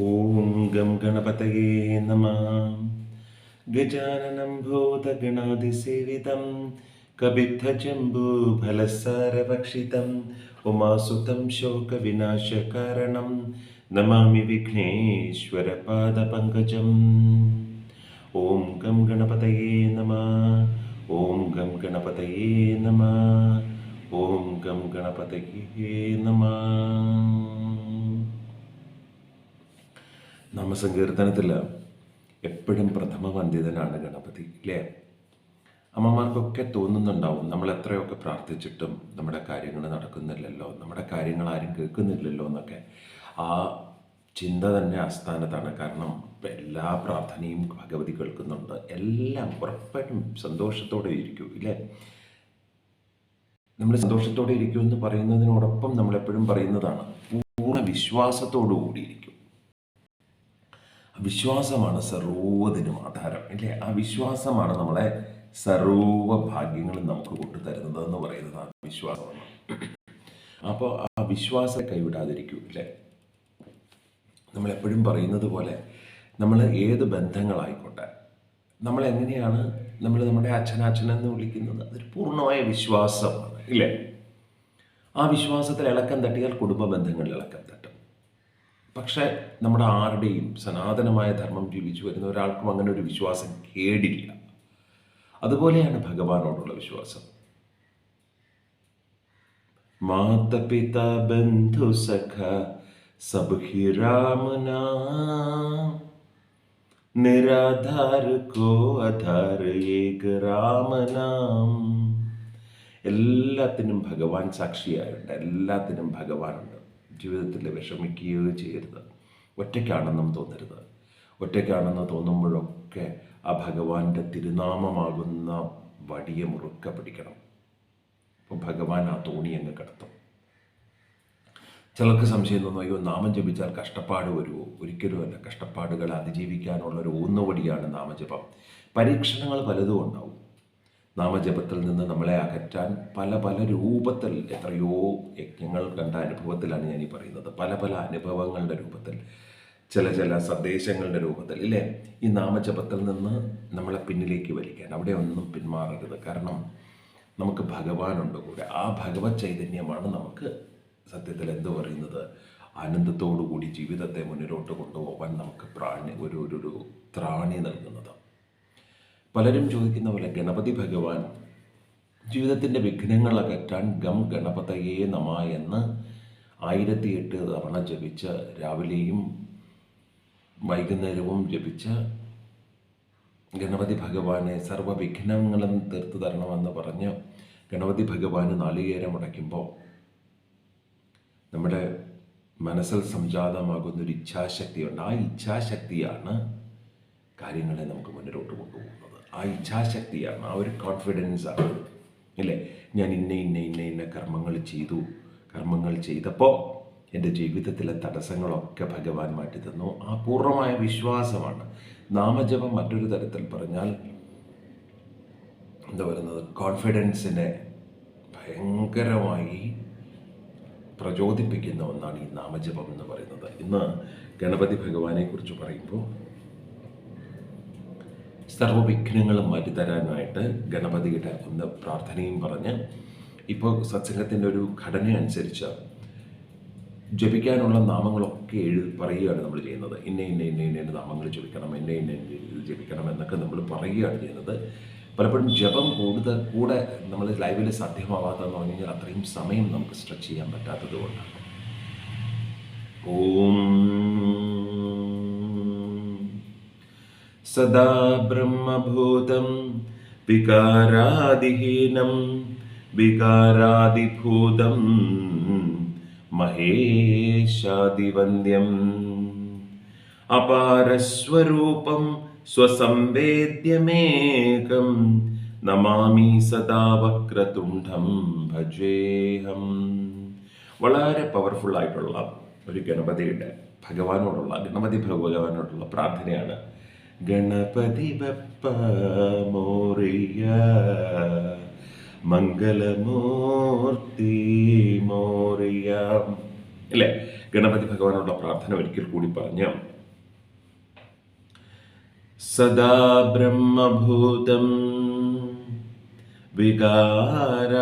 ॐ गं गणपतये नमः गजाननं भूतगणाधिसेवितं कबित्थजम्बूफलसारभक्षितम् उमासुतं शोकविनाशकारणं नमामि विघ्नेश्वरपादपङ्कजम् ॐ गं गणपतये नमः ॐ गं गणपतये नमः ॐ गं गणपतये नमः നാമസങ്കീർത്തനത്തിൽ എപ്പോഴും പ്രഥമ വന്ദിതനാണ് ഗണപതി അല്ലേ അമ്മമാർക്കൊക്കെ തോന്നുന്നുണ്ടാവും നമ്മൾ എത്രയൊക്കെ പ്രാർത്ഥിച്ചിട്ടും നമ്മുടെ കാര്യങ്ങൾ നടക്കുന്നില്ലല്ലോ നമ്മുടെ കാര്യങ്ങൾ ആരും കേൾക്കുന്നില്ലല്ലോ എന്നൊക്കെ. ആ ചിന്ത തന്നെ ആസ്ഥാനത്താണ്. കാരണം എല്ലാ പ്രാർത്ഥനയും ഭഗവതി കേൾക്കുന്നുണ്ട്. എല്ലാം ഉറപ്പായിട്ടും സന്തോഷത്തോടെ ഇരിക്കൂ ഇല്ലേ? നമ്മൾ സന്തോഷത്തോടെ ഇരിക്കൂ എന്ന് പറയുന്നതിനോടൊപ്പം നമ്മളെപ്പോഴും പറയുന്നതാണ് പൂർണ വിശ്വാസത്തോടു കൂടിയിരിക്കും വിശ്വാസമാണ് സർവതിനും ആധാരം അല്ലേ ആ വിശ്വാസമാണ് നമ്മളെ സർവ ഭാഗ്യങ്ങളും നമുക്ക് കൊണ്ടുതരുന്നത് എന്ന് പറയുന്നത് ആ വിശ്വാസമാണ് അപ്പോൾ ആ വിശ്വാസം കൈവിടാതിരിക്കൂ അല്ലേ നമ്മളെപ്പോഴും പറയുന്നത് പോലെ നമ്മൾ ഏത് ബന്ധങ്ങളായിക്കോട്ടെ നമ്മൾ എങ്ങനെയാണ് നമ്മൾ നമ്മുടെ അച്ഛനച്ഛൻ എന്ന് വിളിക്കുന്നത്? അതൊരു പൂർണമായ വിശ്വാസമാണ് ഇല്ലേ? ആ വിശ്വാസത്തിൽ ഇളക്കം തട്ടിയാൽ കുടുംബ ബന്ധങ്ങളിൽ ഇളക്കം തട്ടും. പക്ഷേ നമ്മുടെ ആരുടെയും സനാതനമായ ധർമ്മം ജീവിച്ചു വരുന്ന ഒരാൾക്കും അങ്ങനെ ഒരു വിശ്വാസം കേടില്ല. അതുപോലെയാണ് ഭഗവാനോടുള്ള വിശ്വാസം. മാതപിത ബന്ധു സഖ സബ് രാമന. കോ ഏക രാമനാം. എല്ലാത്തിനും ഭഗവാൻ സാക്ഷിയായുണ്ട്. എല്ലാത്തിനും ഭഗവാനുണ്ട്. ജീവിതത്തിൽ വിഷമിക്കുകയോ ചെയ്യരുത്. ഒറ്റയ്ക്കാണെന്നും തോന്നരുത്. ഒറ്റയ്ക്കാണെന്ന് തോന്നുമ്പോഴൊക്കെ ആ ഭഗവാന്റെ തിരുനാമമാകുന്ന വടിയെ മുറുക്ക പിടിക്കണം. അപ്പോൾ ഭഗവാൻ ആ തോണി അങ്ങ് കിടത്തും. ചിലർക്ക് സംശയം തോന്നും അയ്യോ നാമം ജപിച്ചാൽ കഷ്ടപ്പാട് വരുമോ ഒരിക്കലും അല്ല. കഷ്ടപ്പാടുകളെ അതിജീവിക്കാനുള്ള ഒരു ഊന്നുവടിയാണ് നാമജപം. പരീക്ഷണങ്ങൾ പലതും ഉണ്ടാവും. നാമജപത്തിൽ നിന്ന് നമ്മളെ അകറ്റാൻ പല പല രൂപത്തിൽ എത്രയോ യജ്ഞങ്ങൾ കണ്ട അനുഭവത്തിലാണ് ഞാൻ ഈ പറയുന്നത്. പല പല അനുഭവങ്ങളുടെ രൂപത്തിൽ ചില ചില സന്ദേശങ്ങളുടെ രൂപത്തിൽ ഇല്ലേ? ഈ നാമജപത്തിൽ നിന്ന് നമ്മളെ പിന്നിലേക്ക് വലിക്കാൻ അവിടെ ഒന്നും പിന്മാറരുത്. കാരണം നമുക്ക് ഭഗവാനുണ്ട് കൂടെ. ആ ഭഗവത് ചൈതന്യമാണ് നമുക്ക് സത്യത്തിൽ എന്ത് പറയുന്നത്? ആനന്ദത്തോടു കൂടി ജീവിതത്തെ മുന്നിലോട്ട് കൊണ്ടുപോകാൻ നമുക്ക് പ്രാണി ഒരു ഒരു ത്രാണി നൽകുന്നത്. പലരും ചോദിക്കുന്ന പോലെ ഗണപതി ഭഗവാൻ ജീവിതത്തിന്റെ വിഘ്നങ്ങൾ അകറ്റാൻ ഗം ഗണപതയെ നമ എന്ന് ആയിരത്തി എട്ട് തവണ ജപിച്ച് രാവിലെയും വൈകുന്നേരവും ജപിച്ച് ഗണപതി ഭഗവാനെ സർവ വിഘ്നങ്ങളും തീർത്തു തരണമെന്ന് പറഞ്ഞ് ഗണപതി ഭഗവാന് നാളികേരം അടയ്ക്കുമ്പോൾ നമ്മുടെ മനസ്സിൽ സംജാതമാകുന്ന ഒരു ഇച്ഛാശക്തിയുണ്ട് ആ ഇച്ഛാശക്തിയാണ് കാര്യങ്ങളെ നമുക്ക് മുന്നിലോട്ട് കൊണ്ടുപോകുന്നത്. ആ ഇച്ഛാശക്തിയാണ് ആ ഒരു കോൺഫിഡൻസാണ് ഇല്ലേ? ഞാൻ ഇന്ന ഇന്ന ഇന്ന ഇന്ന കർമ്മങ്ങൾ ചെയ്തു. കർമ്മങ്ങൾ ചെയ്തപ്പോൾ എന്റെ ജീവിതത്തിലെ തടസ്സങ്ങളൊക്കെ ഭഗവാൻ മാറ്റി തന്നു. ആ പൂർണമായ വിശ്വാസമാണ്. നാമജപം മറ്റൊരു തരത്തിൽ പറഞ്ഞാൽ എന്താ പറയുന്നത്? കോൺഫിഡൻസിനെ ഭയങ്കരമായി പ്രചോദിപ്പിക്കുന്ന ഒന്നാണ് ഈ നാമജപം എന്ന് പറയുന്നത്. ഇന്ന് ഗണപതി ഭഗവാനെ കുറിച്ച് പറയുമ്പോൾ സർവവിഘ്നങ്ങളും മാറ്റിത്തരാനായിട്ട് ഗണപതിയുടെ ഒന്ന് പ്രാർത്ഥനയും പറഞ്ഞ് ഇപ്പോൾ സത്സംഗത്തിന്റെ ഒരു ഘടന അനുസരിച്ച് ജപിക്കാനുള്ള നാമങ്ങളൊക്കെ എഴു പറയുകയാണ് നമ്മൾ ചെയ്യുന്നത്. ഇന്ന ഇന്ന ഇന്ന ഇന്ന നാമങ്ങൾ ജപിക്കണം ഇന്ന ഇന്ന ഇന്ന ജപിക്കണം എന്നൊക്കെ നമ്മൾ പറയുകയാണ് ചെയ്യുന്നത്. പലപ്പോഴും ജപം കൂടുതൽ കൂടെ നമ്മൾ ലൈവിൽ സാധ്യമാവാത്തതെന്ന് പറഞ്ഞു കഴിഞ്ഞാൽ അത്രയും സമയം നമുക്ക് സ്ട്രെച്ച് ചെയ്യാൻ പറ്റാത്തത് കൊണ്ടാണ്. ഓം സദാ ബ്രഹ്മഭൂതം. വികാരാദിഹീനം വികാരാദിഭൂതം. മഹേശാദിവന്ദ്യം. അപാരസ്വരൂപം സ്വസംവേദ്യമേകം. നമാമി സദാ വക്രതുണ്ഡം ഭജേഹം. വളരെ പവർഫുൾ ആയിട്ടുള്ള ഒരു ഗണപതിയുടെ ഭഗവാനോടുള്ള ഗണപതി ഭഗവാനോടുള്ള പ്രാർത്ഥനയാണ് ഗണപതി ബപ്പ മോറിയ മംഗളമൂർത്തി മോറിയ അല്ലേ? ഗണപതി ഭഗവാനോടുള്ള പ്രാർത്ഥന ഒരിക്കൽ കൂടി പറഞ്ഞ സദാ ബ്രഹ്മഭൂതം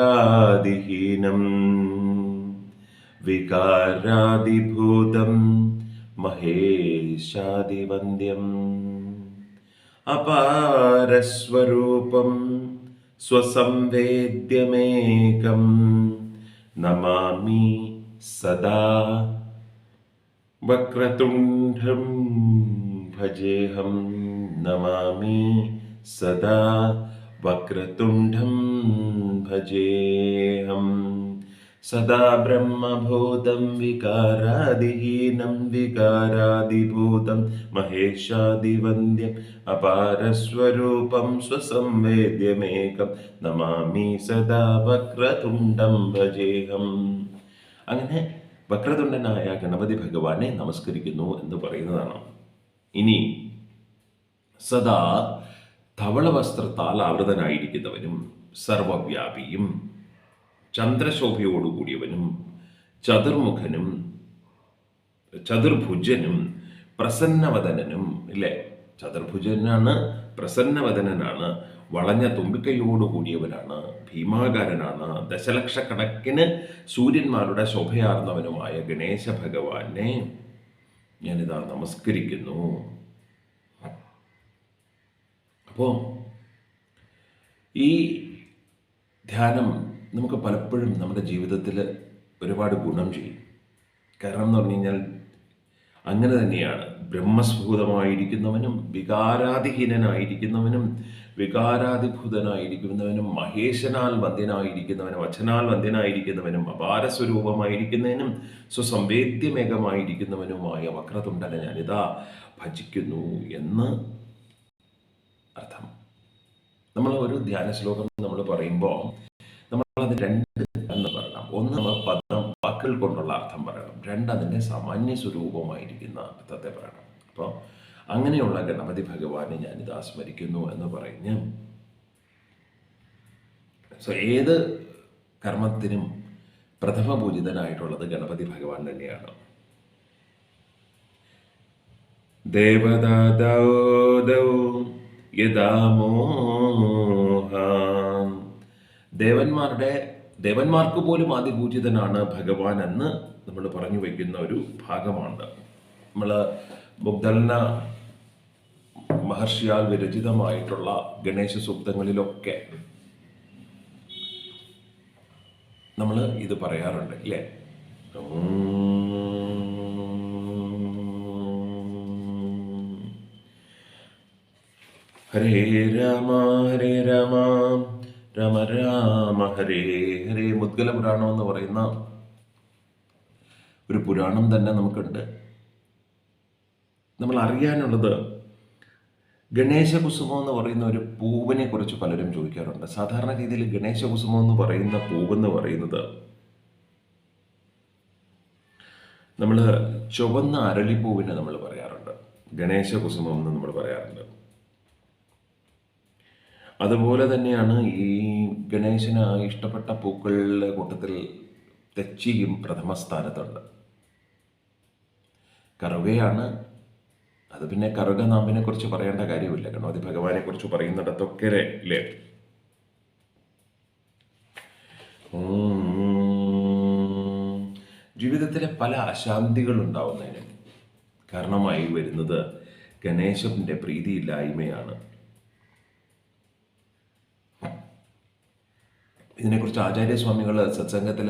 വികാരാദിഹീനം വികാരാദിഭൂതം മഹേശാദിവന്ദ്യം അപാരസ്വരൂപം സ്വസംവേദ്യമേകം നമാമി സദാ വക്രതുണ്ഡം ഭജേഹം നമാമി സദാ വക്രതുണ്ഡം ഭജേഹം സദാ ബ്രഹ്മഭൂതം വികാരാദിഹീനം വികാരാദിഭൂതം മഹേഷാദിവന്ദ്യം അപാരസ്വരൂപം സ്വസംവേദ്യമേകം നമാമി സദാ വക്രതുണ്ടം ഭജേഹം. അങ്ങനെ വക്രതുണ്ടനായ ഗണപതി ഭഗവാനെ നമസ്കരിക്കുന്നു എന്ന് പറയുന്നതാണ്. ഇനി സദാ ധവള വസ്ത്രത്താൽ ആവൃതനായിരിക്കുന്നവനും സർവവ്യാപിയും ചന്ദ്രശോഭയോടുകൂടിയവനും ചതുർമുഖനും ചതുർഭുജനും പ്രസന്നവദനനും ഇല്ലേ? ചതുർഭുജനാണ് പ്രസന്നവദനനാണ് വളഞ്ഞ തുമ്പിക്കൈയോടുകൂടിയവനാണ് ഭീമാകാരനാണ് ദശലക്ഷക്കണക്കിന് സൂര്യന്മാരുടെ ശോഭയാർന്നവനുമായ ഗണേശ ഭഗവാനെ ഞാനിതാ നമസ്കരിക്കുന്നു. അപ്പോൾ ഈ ധ്യാനം നമുക്ക് പലപ്പോഴും നമ്മുടെ ജീവിതത്തിൽ ഒരുപാട് ഗുണം ചെയ്യും. കാരണം എന്ന് പറഞ്ഞു കഴിഞ്ഞാൽ അങ്ങനെ തന്നെയാണ്. ബ്രഹ്മസ്ഫൂതമായിരിക്കുന്നവനും വികാരാധിഹീനനായിരിക്കുന്നവനും വികാരാധിഭൂതനായിരിക്കുന്നവനും മഹേശനാൽ വന്ധ്യനായിരിക്കുന്നവനും അച്ഛനാൽ വന്ധ്യനായിരിക്കുന്നവനും അപാരസ്വരൂപമായിരിക്കുന്നതിനും സ്വസംവേദ്യമേകമായിരിക്കുന്നവനുമായ വക്രതുണ്ടനെ ഞാനിതാ ഭജിക്കുന്നു എന്ന് അർത്ഥം. നമ്മൾ ഒരു ധ്യാന ശ്ലോകം നമ്മൾ പറയുമ്പോൾ നമ്മൾ അത് രണ്ട് എന്ന് പറയണം. ഒന്ന് പദം വാക്കുകൾ കൊണ്ടുള്ള അർത്ഥം പറയണം. രണ്ട് അതിന്റെ സാമാന്യ സ്വരൂപമായിരിക്കുന്ന അർത്ഥത്തെ പറയണം. അപ്പോൾ അങ്ങനെയുള്ള ഗണപതി ഭഗവാനെ ഞാനിത് ആസ്മരിക്കുന്നു എന്ന് പറഞ്ഞ് സോ ഏത് കർമ്മത്തിനും പ്രഥമ പൂജിതനായിട്ടുള്ളത് ഗണപതി ഭഗവാൻ തന്നെയാണ്. ദേവദാദൗ യഥാമോഹാൻ ദേവന്മാരുടെ ദേവന്മാർക്ക് പോലും ആദിപൂജിതനാണ് ഭഗവാൻ എന്ന് നമ്മൾ പറഞ്ഞു വയ്ക്കുന്ന ഒരു ഭാഗമാണ്. നമ്മൾ മുഗ്ധലന മഹർഷിയാൽ വിരചിതമായിട്ടുള്ള ഗണേശ സൂക്തങ്ങളിലൊക്കെ നമ്മൾ ഇത് പറയാറുണ്ട് അല്ലേ ഹരേ രാമ ഹരേ രാമ. രാമ രാമ ഹരേ ഹരേ. മുദ്ഗല പുരാണം എന്ന് പറയുന്ന ഒരു പുരാണം തന്നെ നമുക്കുണ്ട്. നമ്മൾ അറിയാനുള്ളത് ഗണേശകുസുമം എന്ന് പറയുന്ന ഒരു പൂവിനെ കുറിച്ച് പലരും ചോദിക്കാറുണ്ട്. സാധാരണ രീതിയിൽ ഗണേശകുസുമം എന്ന് പറയുന്ന പൂവെന്ന് പറയുന്നത് നമ്മൾ ചുവന്ന അരളിപ്പൂവിനെ നമ്മൾ പറയാറുണ്ട്. ഗണേശകുസുമം എന്ന് നമ്മൾ പറയാറുണ്ട്. അതുപോലെ തന്നെയാണ് ഈ ഗണേശന് ഇഷ്ടപ്പെട്ട പൂക്കളുടെ കൂട്ടത്തിൽ തെച്ചിയും പ്രഥമ സ്ഥാനത്തുണ്ട്. കറുകയാണ്. അത് പിന്നെ കറുക നാമ്പിനെ കുറിച്ച് പറയേണ്ട കാര്യമില്ല. ഗണപതി ഭഗവാനെ കുറിച്ച് പറയുന്നിടത്തൊക്കെ അല്ലേ. ജീവിതത്തിലെ പല അശാന്തികൾ ഉണ്ടാവുന്നതിന് കാരണമായി വരുന്നത് ഗണേശന്റെ പ്രീതിയില്ലായ്മയാണ്. ഇതിനെക്കുറിച്ച് ആചാര്യസ്വാമികൾ സത്സംഗത്തിൽ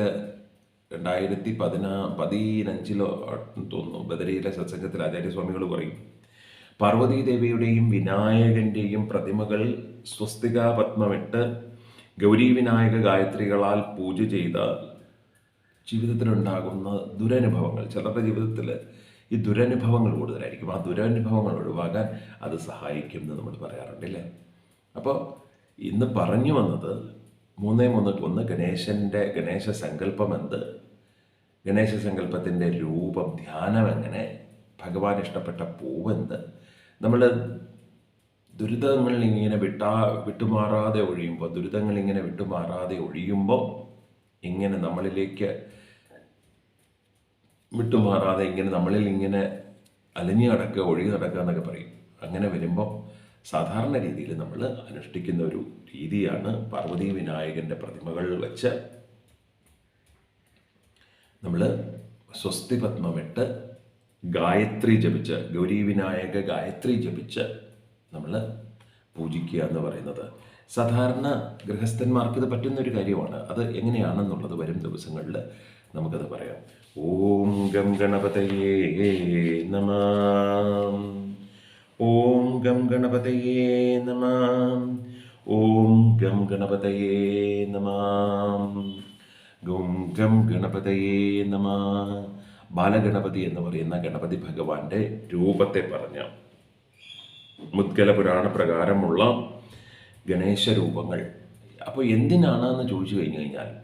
രണ്ടായിരത്തി പതിനാ പതിനഞ്ചിലോ തോന്നുന്നു ബദരിയിലെ സത്സംഗത്തിൽ ആചാര്യസ്വാമികൾ പറയും. പാർവതീദേവിയുടെയും വിനായകന്റെയും പ്രതിമകൾ സ്വസ്തിക പത്മമിട്ട് ഗൗരി വിനായക ഗായത്രികളാൽ പൂജ ചെയ്താൽ ജീവിതത്തിലുണ്ടാകുന്ന ദുരനുഭവങ്ങൾ. ചിലരുടെ ജീവിതത്തിൽ ഈ ദുരനുഭവങ്ങൾ കൂടുതലായിരിക്കും. ആ ദുരനുഭവങ്ങൾ ഒഴിവാക്കാൻ അത് സഹായിക്കും എന്ന് നമ്മൾ പറയാറുണ്ടല്ലേ? അപ്പോൾ ഇന്ന് പറഞ്ഞു വന്നത് മൂന്നേ മൂന്ന് ഒന്ന് ഗണേശന്റെ ഗണേശ സങ്കല്പം എന്ത് ഗണേശ സങ്കല്പത്തിന്റെ രൂപം ധ്യാനം എങ്ങനെ? ഭഗവാൻ ഇഷ്ടപ്പെട്ട പൂവെന്ത്? നമ്മൾ ദുരിതങ്ങളിൽ ഇങ്ങനെ വിട്ടാ വിട്ടുമാറാതെ ഒഴിയുമ്പോൾ ദുരിതങ്ങൾ ഇങ്ങനെ വിട്ടുമാറാതെ ഒഴിയുമ്പോൾ ഇങ്ങനെ നമ്മളിലേക്ക് വിട്ടുമാറാതെ ഇങ്ങനെ നമ്മളിൽ ഇങ്ങനെ അലിഞ്ഞു നടക്കുക ഒഴുകി നടക്കുക എന്നൊക്കെ പറയും. അങ്ങനെ വരുമ്പോൾ സാധാരണ രീതിയിൽ നമ്മൾ അനുഷ്ഠിക്കുന്ന ഒരു രീതിയാണ് പാർവതി വിനായകന്റെ പ്രതിമകൾ വെച്ച് നമ്മൾ സ്വസ്തി പത്മമിട്ട് ഗായത്രി ജപിച്ച് ഗൗരി വിനായക ഗായത്രി ജപിച്ച് നമ്മൾ പൂജിക്കുക എന്ന് പറയുന്നത്. സാധാരണ ഗൃഹസ്ഥന്മാർക്ക് ഇത് പറ്റുന്ന ഒരു കാര്യമാണ്. അത് എങ്ങനെയാണെന്നുള്ളത് വരും ദിവസങ്ങളിൽ നമുക്കത് പറയാം. ഓം ഗം ഗണപതയേ നമ ഓം ഗം ഗണപതയേ നമ. ഓം ഗം ഗണപതയേ നമ. ഗും ഗം ഗണപതയേ നമ. ബാലഗണപതി എന്ന് പറയുന്ന ഗണപതി ഭഗവാന്റെ രൂപത്തെ പറഞ്ഞ മുദ്ഗല പുരാണ പ്രകാരമുള്ള ഗണേശ രൂപങ്ങൾ. അപ്പോൾ എന്തിനാണ് എന്ന് ചോദിച്ചു കഴിഞ്ഞു കഴിഞ്ഞാൽ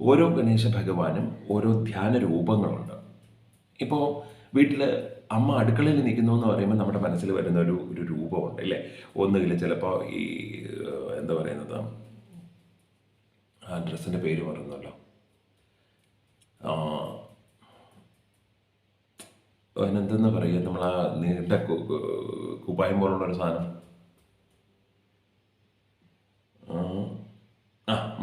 ഓരോ ഗണേശ ഭഗവാനും ഓരോ ധ്യാന രൂപങ്ങളുണ്ട്. ഇപ്പോൾ വീട്ടിൽ അമ്മ അടുക്കളയിൽ നിൽക്കുന്നു എന്ന് പറയുമ്പോൾ നമ്മുടെ മനസ്സിൽ വരുന്ന ഒരു ഒരു രൂപമുണ്ട് അല്ലേ? ഒന്നുകിൽ ചിലപ്പോൾ ഈ എന്താ പറയുന്നത്? ആ ഡ്രസ്സിന്റെ പേര് പറയുന്നല്ലോ. അതിനെന്തെന്ന് പറയുക? നമ്മൾ ആ നീണ്ട കുപ്പായം പോലുള്ള ഒരു സാധനം. ആ,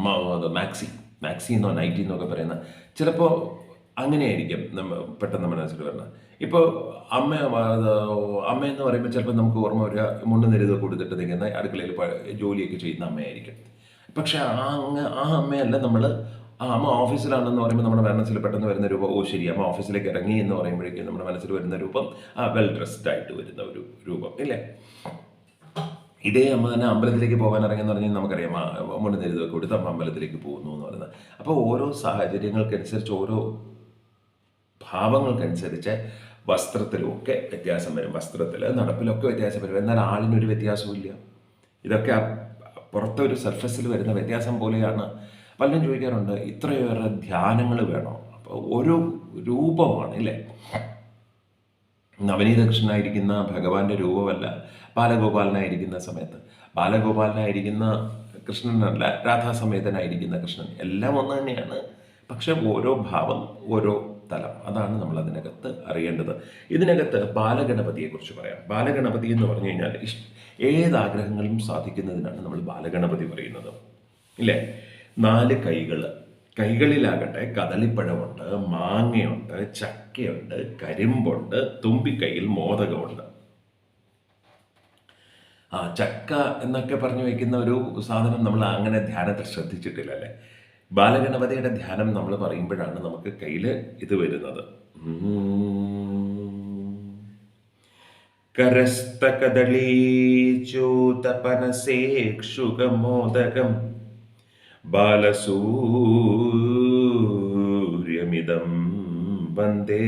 മാക്സി. മാക്സി എന്നോ നൈറ്റി എന്നൊക്കെ പറയുന്ന. ചിലപ്പോൾ അങ്ങനെയായിരിക്കും നമ്മ പെട്ടെന്ന് മനസ്സിൽ വരുന്നത് ഇപ്പോൾ അമ്മ അമ്മ എന്ന് പറയുമ്പോൾ ചിലപ്പോൾ നമുക്ക് ഓർമ്മ വരിക മുണ്ട് നിരുത് കൊടുത്തിട്ട് നിൽക്കുന്ന അടുക്കളയിൽ ജോലിയൊക്കെ ചെയ്യുന്ന അമ്മയായിരിക്കും. പക്ഷെ ആ അങ്ങ് ആ അമ്മയല്ല നമ്മൾ ആ അമ്മ ഓഫീസിലാണെന്ന് പറയുമ്പോൾ നമ്മുടെ മനസ്സിൽ പെട്ടെന്ന് വരുന്ന രൂപം ഓ ശരി അമ്മ ഓഫീസിലേക്ക് ഇറങ്ങി എന്ന് പറയുമ്പോഴേക്കും നമ്മുടെ മനസ്സിൽ വരുന്ന രൂപം ആ വെൽ ഡ്രസ്ഡ് ആയിട്ട് വരുന്ന ഒരു രൂപം ഇല്ലേ? ഇതേ അമ്മ തന്നെ അമ്പലത്തിലേക്ക് പോകാൻ ഇറങ്ങിയെന്ന് പറഞ്ഞാൽ നമുക്കറിയാം മുണ്ട് നിരുതൊക്കെ കൊടുത്ത് അമ്മ അമ്പലത്തിലേക്ക് പോകുന്നു എന്ന് പറയുന്നത്. അപ്പോൾ ഓരോ സാഹചര്യങ്ങൾക്കനുസരിച്ച് ഓരോ ഭാവങ്ങൾക്കനുസരിച്ച് വസ്ത്രത്തിലുമൊക്കെ വ്യത്യാസം വരും. വസ്ത്രത്തിൽ നടപ്പിലൊക്കെ വ്യത്യാസം വരും. എന്നാൽ ആളിനൊരു വ്യത്യാസമില്ല ഇതൊക്കെ പുറത്തെ ഒരു സർഫസിൽ വരുന്ന വ്യത്യാസം പോലെയാണ് പലരും ചോദിക്കാറുണ്ട് ഇത്രയേറെ ധ്യാനങ്ങൾ വേണോ? അപ്പോൾ ഓരോ രൂപമാണ് ഇല്ലേ? നവനീതകൃഷ്ണനായിരിക്കുന്ന ഭഗവാന്റെ രൂപമല്ല ബാലഗോപാലനായിരിക്കുന്ന സമയത്ത്. ബാലഗോപാലനായിരിക്കുന്ന കൃഷ്ണനല്ല രാധാസമേതനായിരിക്കുന്ന കൃഷ്ണൻ. എല്ലാം ഒന്ന് തന്നെയാണ്. പക്ഷെ ഓരോ ഭാവം ഓരോ തലം. അതാണ് നമ്മൾ അതിനകത്ത് അറിയേണ്ടത്. ഇതിനകത്ത് ബാലഗണപതിയെക്കുറിച്ച് പറയാം. ബാലഗണപതി എന്ന് പറഞ്ഞു കഴിഞ്ഞാൽ ഏത് ആഗ്രഹങ്ങളും സാധിക്കുന്നതിനാണ് നമ്മൾ ബാലഗണപതി പറയുന്നത്. ഇല്ലേ? നാല് കൈകൾ. കൈകളിലാകട്ടെ കദളിപ്പഴമുണ്ട് മാങ്ങയുണ്ട് ചക്കയുണ്ട് കരിമ്പുണ്ട് തുമ്പിക്കൈയിൽ മോദകമുണ്ട്. ആ ചക്ക എന്നൊക്കെ പറഞ്ഞു വയ്ക്കുന്ന ഒരു സാധനം നമ്മൾ അങ്ങനെ ധ്യാനത്തിൽ ശ്രദ്ധിച്ചിട്ടില്ല അല്ലേ ബാലഗണപതിയുടെ ധ്യാനം നമ്മൾ പറയുമ്പോഴാണ് നമുക്ക് കയ്യിൽ ഇത് വരുന്നത്. കരസ്തകദളീചൂതപനസേക്ഷുകമോദകം ബാലസൂര്യമിതം വന്ദേ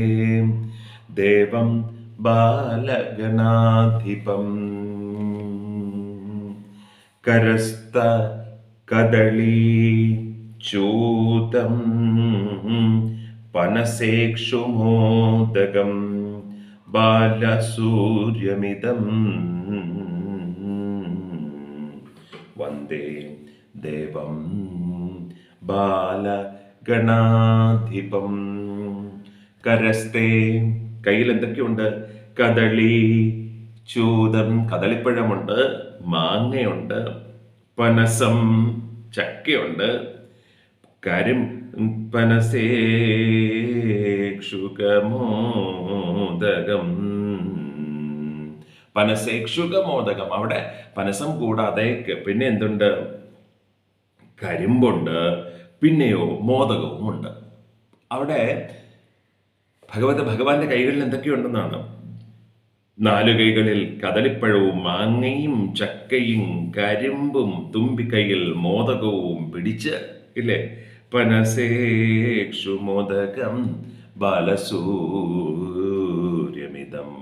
ദേവം ബാലഗണാധിപം. കരസ്ത കദളീ ചൂതം പനസേക്ഷുമോദകം ബാലസൂര്യമിതം വന്ദേ ദേവം ബാലഗണാധിപം കരസ്തേ കയ്യിൽ എന്തൊക്കെയുണ്ട്? കദളി ചൂതം കദളിപ്പഴമുണ്ട് മാങ്ങയുണ്ട് പനസം ചക്കയുണ്ട് കാര്യം പനസേക്ഷുകമോദകം പനസേക്ഷുകമോദകം അവിടെ പനസം കൂടാതെ പിന്നെ എന്തുണ്ട്? കരിമ്പുണ്ട് പിന്നെയോ മോദകവും ഉണ്ട് അവിടെ ഭഗവത് ഭഗവാന്റെ കൈകളിൽ എന്തൊക്കെയുണ്ടെന്നാണ്? നാലു കൈകളിൽ കദളിപ്പഴവും മാങ്ങയും ചക്കയും കരിമ്പും തുമ്പിക്കൈയിൽ മോദകവും പിടിച്ച് ഇല്ലേ? പനസേക്ഷു മോദകം ബാലസൂര്യമിതം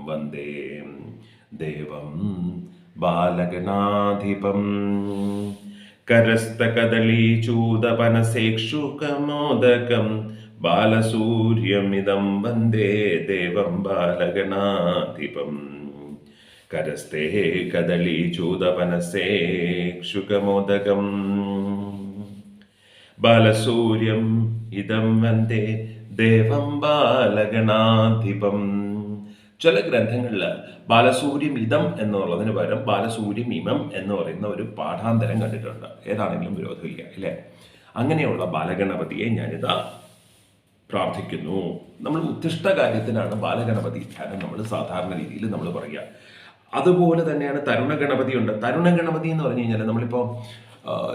വന്ദേ ദേവം ബാലഗണാധിപം. കരസ്തകദളീചൂതപനസേക്ഷുകമോദകം ബാലസൂര്യമിതം വന്ദേ ദേവം ബാലഗണാധിപം. കരസ്തേ കദളീചൂതപനസേക്ഷുകമോദകം ബാലസൂര്യം ഇതം വന്ദേ ദേവം ബാലഗണാധിപം. ചില ഗ്രന്ഥങ്ങളിൽ ബാലസൂര്യം ഇതം എന്നുള്ളതിന് പകരം ബാലസൂര്യം ഇമം എന്ന് പറയുന്ന ഒരു പാഠാന്തരം കണ്ടിട്ടുണ്ട്. ഏതാണെങ്കിലും വിരോധമില്ല അല്ലേ? അങ്ങനെയുള്ള ബാലഗണപതിയെ ഞാനിതാ പ്രാർത്ഥിക്കുന്നു. നമ്മൾ ഉദ്ദിഷ്ട കാര്യത്തിനാണ് ബാലഗണപതി ധ്യാനം നമ്മൾ സാധാരണ രീതിയിൽ നമ്മൾ പറയുക. അതുപോലെ തന്നെയാണ് തരുണ ഗണപതി ഉണ്ട്. തരുണ ഗണപതി എന്ന് പറഞ്ഞു കഴിഞ്ഞാൽ നമ്മളിപ്പോൾ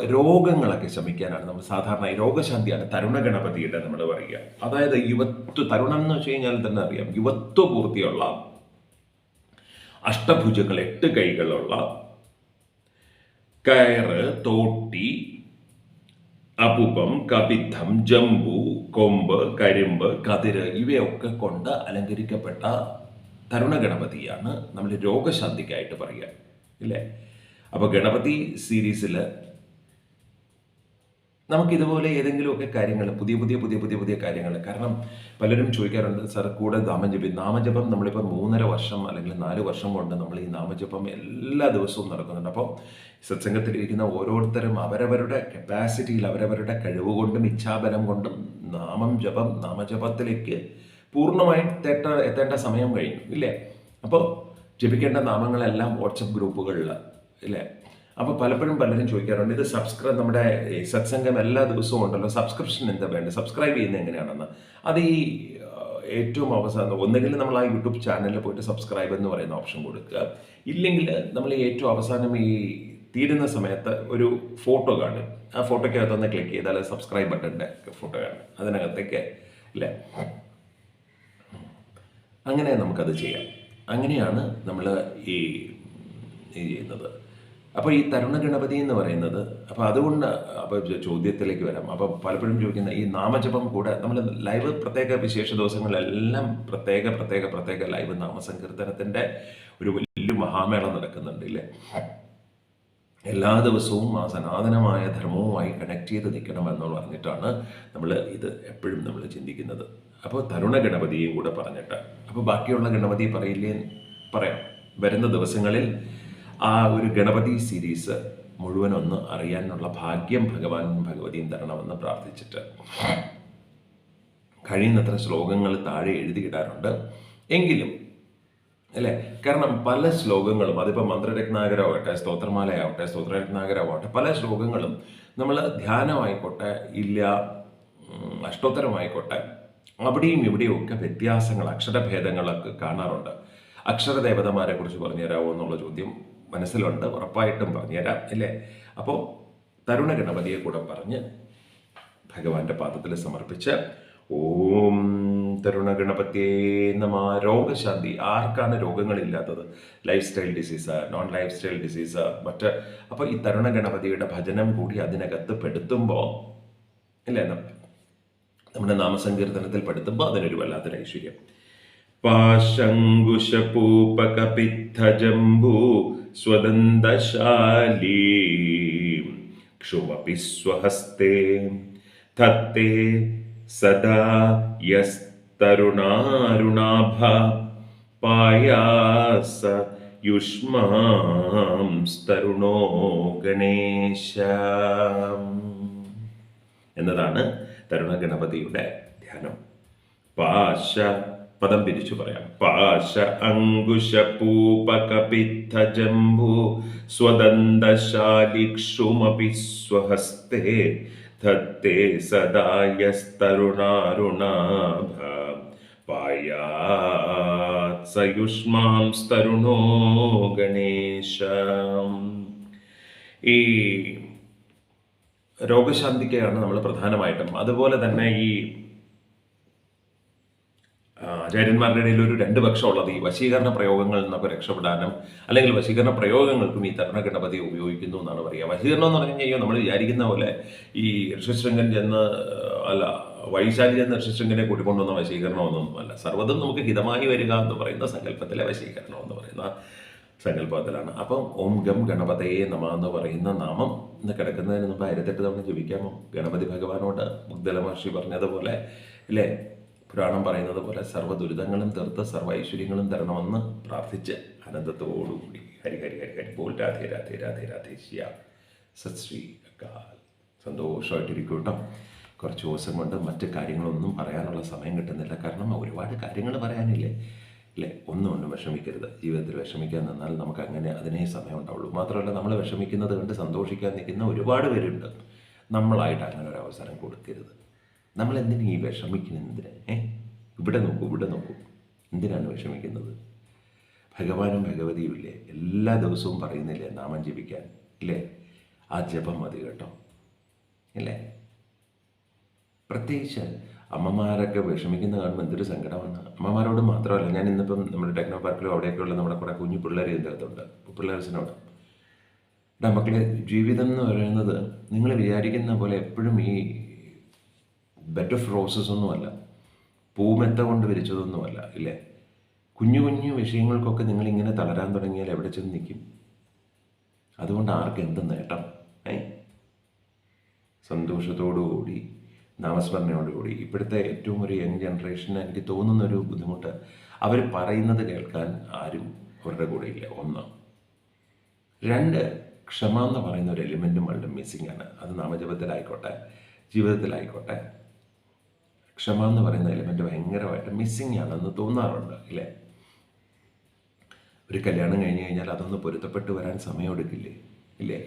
രോഗങ്ങളൊക്കെ ശമിക്കാനാണ് നമ്മൾ സാധാരണ രോഗശാന്തിയാണ് തരുണ ഗണപതിയുടെ നമ്മൾ പറയുക. അതായത് യുവത്വ തരുണം എന്ന് വെച്ച് കഴിഞ്ഞാൽ തന്നെ അറിയാം. യുവത്വ പൂർത്തിയുള്ള അഷ്ടഭുജങ്ങൾ എട്ട് കൈകളുള്ള കയറ് തോട്ടി അപുപം കപിത്തം ജമ്പു കൊമ്പ് കരിമ്പ് കതിര് ഇവയൊക്കെ കൊണ്ട് അലങ്കരിക്കപ്പെട്ട തരുണ ഗണപതിയാണ് നമ്മൾ രോഗശാന്തിക്കായിട്ട് പറയുക ഇല്ലേ? അപ്പോൾ ഗണപതി സീരീസിൽ നമുക്ക് ഇതുപോലെ ഏതെങ്കിലുമൊക്കെ കാര്യങ്ങൾ പുതിയ പുതിയ പുതിയ പുതിയ പുതിയ കാര്യങ്ങൾ. കാരണം പലരും ചോദിക്കാറുണ്ട് സാർ കൂടെ നാമജപം നാമജപം നമ്മളിപ്പോൾ മൂന്നര വർഷം അല്ലെങ്കിൽ നാല് വർഷം കൊണ്ട് നമ്മൾ ഈ നാമജപം എല്ലാ ദിവസവും നടക്കുന്നുണ്ട്. അപ്പോൾ സത്സംഗത്തിലിരിക്കുന്ന ഓരോരുത്തരും അവരവരുടെ കപ്പാസിറ്റിയിൽ അവരവരുടെ കഴിവ് കൊണ്ടും ഇച്ഛാബലം കൊണ്ടും നാമം ജപം നാമജപത്തിലേക്ക് പൂർണമായും എത്തേണ്ട എത്തേണ്ട സമയം കഴിഞ്ഞു ഇല്ലേ? അപ്പോൾ ജപിക്കേണ്ട നാമങ്ങളെല്ലാം വാട്സപ്പ് ഗ്രൂപ്പുകളിൽ ഇല്ലേ? അപ്പോൾ പലപ്പോഴും പലരും ചോദിക്കാറുണ്ട് ഇത് സബ്സ്ക്രൈബ് നമ്മുടെ സത്സംഗം എല്ലാ ദിവസവും ഉണ്ടല്ലോ സബ്സ്ക്രിപ്ഷൻ എന്താ വേണ്ടത്? സബ്സ്ക്രൈബ് ചെയ്യുന്നത് എങ്ങനെയാണെന്ന്? അത് ഈ ഏറ്റവും അവസാനം ഒന്നുകിൽ നമ്മൾ ആ യൂട്യൂബ് ചാനലിൽ പോയിട്ട് സബ്സ്ക്രൈബ് എന്ന് പറയുന്ന ഓപ്ഷൻ കൊടുക്കുക. ഇല്ലെങ്കിൽ നമ്മൾ ഏറ്റവും അവസാനം ഈ തീരുന്ന സമയത്ത് ഒരു ഫോട്ടോ കാണും ആ ഫോട്ടോയ്ക്കകത്തൊന്ന് ക്ലിക്ക് ചെയ്താൽ സബ്സ്ക്രൈബ് ബട്ടന്റെ ഫോട്ടോ കാണും അതിനകത്തേക്ക് അല്ലേ? അങ്ങനെ നമുക്കത് ചെയ്യാം. അങ്ങനെയാണ് നമ്മൾ ഈ ചെയ്യുന്നത്. അപ്പോൾ ഈ തരുണ ഗണപതി എന്ന് പറയുന്നത് അപ്പോൾ അതുകൊണ്ട് അപ്പോൾ ചോദ്യത്തിലേക്ക് വരാം. അപ്പോൾ പലപ്പോഴും ചോദിക്കുന്ന ഈ നാമജപം കൂടെ നമ്മൾ ലൈവ് പ്രത്യേക വിശേഷ ദിവസങ്ങളെല്ലാം പ്രത്യേക പ്രത്യേക പ്രത്യേക ലൈവ് നാമസങ്കീർത്തനത്തിന്റെ ഒരു വലിയ മഹാമേളം നടക്കുന്നുണ്ട് ഇല്ലേ? എല്ലാ ദിവസവും ആ സനാതനമായ ധർമ്മവുമായി കണക്ട് ചെയ്ത് നിൽക്കണം എന്ന് പറഞ്ഞിട്ടാണ് നമ്മൾ ഇത് എപ്പോഴും നമ്മൾ ചിന്തിക്കുന്നത്. അപ്പോൾ തരുണ ഗണപതിയും കൂടെ പറഞ്ഞിട്ട് അപ്പോൾ ബാക്കിയുള്ള ഗണപതി പറയില്ലേ പറയാം. വരുന്ന ദിവസങ്ങളിൽ ആ ഒരു ഗണപതി സീരീസ് മുഴുവൻ ഒന്ന് അറിയാനുള്ള ഭാഗ്യം ഭഗവാനും ഭഗവതിയും തരണമെന്ന് പ്രാർത്ഥിച്ചിട്ട്. കഴിയുന്നത്ര ശ്ലോകങ്ങൾ താഴെ എഴുതിയിടാറുണ്ട്. എങ്കിലും അല്ലേ? കാരണം പല ശ്ലോകങ്ങളും അതിപ്പോൾ മന്ത്രരത്നാകരമാവട്ടെ സ്തോത്രമാലയാവട്ടെ സ്തോത്രരത്നാകരമാവട്ടെ പല ശ്ലോകങ്ങളും നമ്മൾ ധ്യാനമായിക്കോട്ടെ ഇല്ല അഷ്ടോത്തരമായിക്കോട്ടെ അവിടെയും ഇവിടെയും ഒക്കെ വ്യത്യാസങ്ങൾ അക്ഷരഭേദങ്ങളൊക്കെ കാണാറുണ്ട്. അക്ഷരദേവതമാരെ കുറിച്ച് പറഞ്ഞുതരാമോ എന്നുള്ള ചോദ്യം മനസ്സിലുണ്ട് ഉറപ്പായിട്ടും പറഞ്ഞുതരാം അല്ലേ? അപ്പോൾ തരുണ ഗണപതിയെ കൂടെ പറഞ്ഞ് ഭഗവാന്റെ പാദത്തിൽ സമർപ്പിച്ച് ഓം തരുണ ഗണപതിയെ നമ. രോഗശാന്തി. ആർക്കാണ് രോഗങ്ങളില്ലാത്തത്? Life style disease non life style disease മറ്റ്. അപ്പോൾ ഈ തരുണ ഗണപതിയുടെ ഭജനം കൂടി അതിനകത്ത് പെടുത്തുമ്പോൾ ഇല്ലേ നമ്മുടെ നാമസങ്കീർത്തനത്തിൽ പെടുത്തുമ്പോൾ അതിനൊരു വല്ലാത്തൊരു ഐശ്വര്യം. പാശങ്കുശപൂപകപിത്തജംബൂ സ്വദന്തശാലീ क्षुमपि स्वहस्ते धत्ते सदा यस्तरुणारुणाभा पायास युष्मांस्तरुणो ഗണേശ എന്നതാണ് തരുണ ഗണപതിയുടെ ധ്യാനം പാശ പദം തിരിച്ചു പറയാം. പാശ അങ്കുശ പൂപകപിത്ത ജംബു സ്വദന്തശാലിക്ഷുമപി സ്വഹസ്തേ ധത്തേ സദായസ്തരുണാരുണാഭ പായാത് സയുഷ്മാംസ്തരുണോ ഗണേശ. ഈ രോഗശാന്തിക്കാണ് നമ്മൾ പ്രധാനമായിട്ടും. അതുപോലെ തന്നെ ഈ ആചാര്യന്മാരുടെ ഇടയിൽ ഒരു രണ്ട് പക്ഷമുള്ളത് ഈ വശീകരണ പ്രയോഗങ്ങളിൽ നിന്നൊക്കെ രക്ഷപ്പെടാനും അല്ലെങ്കിൽ വശീകരണ പ്രയോഗങ്ങൾക്കും ഈ തരുണ ഗണപതി ഉപയോഗിക്കുന്നു എന്നാണ് പറയുക. വശീകരണം എന്ന് പറഞ്ഞു കഴിഞ്ഞാൽ നമ്മൾ വിചാരിക്കുന്ന പോലെ ഈ ഋഷശൃംഗൻ ചെന്ന് അല്ല വൈശാലി ചെന്ന് ഋഷശൃംഗനെ കൂട്ടിക്കൊണ്ടുവന്ന വശീകരണമൊന്നും അല്ല സർവതും നമുക്ക് ഹിതമായി വരിക എന്ന് പറയുന്ന സങ്കല്പത്തിലെ വശീകരണം എന്ന് പറയുന്ന സങ്കല്പത്തിലാണ്. അപ്പം ഓം ഗം ഗണപതയെ നമ എന്ന് പറയുന്ന നാമം ഇന്ന് കിടക്കുന്നതിന് മുമ്പ് ആയിരത്തെട്ട് തവണ ജപിക്കാമോ? ഗണപതി ഭഗവാനോട് മുഗ്ദല മഹർഷി പറഞ്ഞതുപോലെ ഇല്ലേ പുരാണം പറയുന്നത് പോലെ സർവ ദുരിതങ്ങളും തീർത്ത് സർവ ഐശ്വര്യങ്ങളും തരണമെന്ന് പ്രാർത്ഥിച്ച് ആനന്ദത്തോടുകൂടി ഹരി ഹരി ഹരി ഹരി. പോൽ രാധേ രാധേ രാധേ രാധേ സത് ശ്രീ അക്കാൽ സന്തോഷമായിട്ടിരിക്കും കേട്ടോ. കുറച്ച് ദിവസം കൊണ്ട് മറ്റ് കാര്യങ്ങളൊന്നും പറയാനുള്ള സമയം കിട്ടുന്നില്ല. കാരണം ഒരുപാട് കാര്യങ്ങൾ പറയാനില്ലേ? അല്ലേ ഒന്നും ഒന്നും വിഷമിക്കരുത്. ജീവിതത്തിൽ വിഷമിക്കാൻ നിന്നാൽ നമുക്ക് അങ്ങനെ അതിനേ സമയം ഉണ്ടാവുള്ളൂ. മാത്രമല്ല നമ്മൾ വിഷമിക്കുന്നത് കണ്ട് സന്തോഷിക്കാൻ നിൽക്കുന്ന ഒരുപാട് പേരുണ്ട്. നമ്മളായിട്ട് അങ്ങനെ ഒരു അവസരം കൊടുക്കരുത്. നമ്മൾ എന്തിനും ഈ വിഷമിക്കുന്നത് എന്തിന് ഏ? ഇവിടെ നോക്കൂ ഇവിടെ നോക്കൂ. എന്തിനാണ് വിഷമിക്കുന്നത്? ഭഗവാനും ഭഗവതിയും ഇല്ലേ? എല്ലാ ദിവസവും പറയുന്നില്ലേ നാമം ജപിക്കാൻ? ഇല്ലേ? ആ ജപം മതി കേട്ടോ. ഇല്ലേ? പ്രത്യേകിച്ച് അമ്മമാരൊക്കെ വിഷമിക്കുന്ന കാണുമ്പോൾ എന്തൊരു സങ്കടമാണ്. അമ്മമാരോട് മാത്രമല്ല ഞാൻ ഇന്നിപ്പം നമ്മുടെ ടെക്നോ പാർക്കിലും അവിടെയൊക്കെയുള്ള നമ്മുടെ കുറേ കുഞ്ഞു പിള്ളേർ ഇതിന്റെ അകത്തുണ്ട്. പിള്ളേഴ്സിനോട് എടാ മക്കളെ ജീവിതം എന്ന് പറയുന്നത് നിങ്ങൾ വിചാരിക്കുന്ന പോലെ എപ്പോഴും ഈ ബെഡ് ഓഫ് റോസസ് ഒന്നുമല്ല. പൂമെത്ത കൊണ്ട് വിരിച്ചതൊന്നുമല്ല ഇല്ലേ? കുഞ്ഞു കുഞ്ഞു വിഷയങ്ങൾക്കൊക്കെ നിങ്ങൾ ഇങ്ങനെ തളരാൻ തുടങ്ങിയാൽ എവിടെ ചെന്ന് നിൽക്കും? അതുകൊണ്ട് ആർക്ക് എന്ത് നേട്ടം ഏ? സന്തോഷത്തോടുകൂടി നാമസ്മരണയോടുകൂടി. ഇപ്പോഴത്തെ ഏറ്റവും ഒരു യങ് ജനറേഷന് എനിക്ക് തോന്നുന്ന ഒരു ബുദ്ധിമുട്ട് അവർ പറയുന്നത് കേൾക്കാൻ ആരും അവരുടെ കൂടെ ഇല്ല. ഒന്ന് രണ്ട് ക്ഷമ എന്ന് പറയുന്ന ഒരു എലിമെന്റും വളരെ മിസ്സിംഗ് ആണ്. അത് നാമജപത്തിലായിക്കോട്ടെ ജീവിതത്തിലായിക്കോട്ടെ. ക്ഷമ എന്ന് പറയുന്ന എലിമെന്റ് ഭയങ്കരമായിട്ട് മിസ്സിങ് ആണെന്ന് തോന്നാറുണ്ട് ഇല്ലേ ഒരു കല്യാണം കഴിഞ്ഞ് കഴിഞ്ഞാൽ അതൊന്ന് പൊരുത്തപ്പെട്ട് വരാൻ സമയമെടുക്കില്ലേ ഇല്ലേ?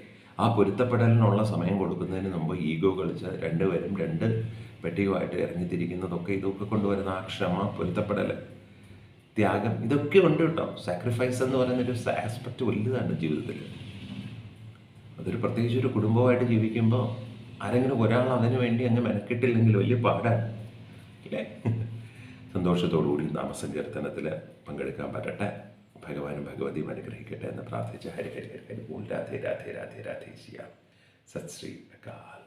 ആ പൊരുത്തപ്പെടലിനുള്ള സമയം കൊടുക്കുന്നതിന് മുമ്പ് ഈഗോ കളിച്ച് രണ്ടുപേരും രണ്ട് പെട്ടിയുമായിട്ട് ഇറങ്ങിത്തിരിക്കുന്നതൊക്കെ ഇതൊക്കെ കൊണ്ടുവരുന്ന ആ ക്ഷമ പൊരുത്തപ്പെടൽ ത്യാഗം ഇതൊക്കെ ഉണ്ട് കേട്ടോ. സാക്രിഫൈസ് എന്ന് പറയുന്നൊരു ആസ്പെക്റ്റ് വലുതാണ് ജീവിതത്തിൽ. അതൊരു പ്രത്യേകിച്ച് ഒരു കുടുംബമായിട്ട് ജീവിക്കുമ്പോൾ ആരെങ്കിലും ഒരാൾ അതിനു വേണ്ടി അങ്ങ് മെനക്കെട്ടില്ലെങ്കിൽ വലിയ പാടാണ്. ഇല്ലേ സന്തോഷത്തോടുകൂടി നാമസങ്കീർത്തനത്തിൽ പങ്കെടുക്കാൻ പറ്റട്ടെ. ഭഗവാനും ഭഗവതിയും അനുഗ്രഹിക്കട്ടെ എന്ന് പ്രാർത്ഥിച്ച് ഹരി ഹരി ഹരി ഹരി രാധേ രാധേ രാധേ രാധേ ചെയ്യാം സത് ശ്രീ അകാൽ.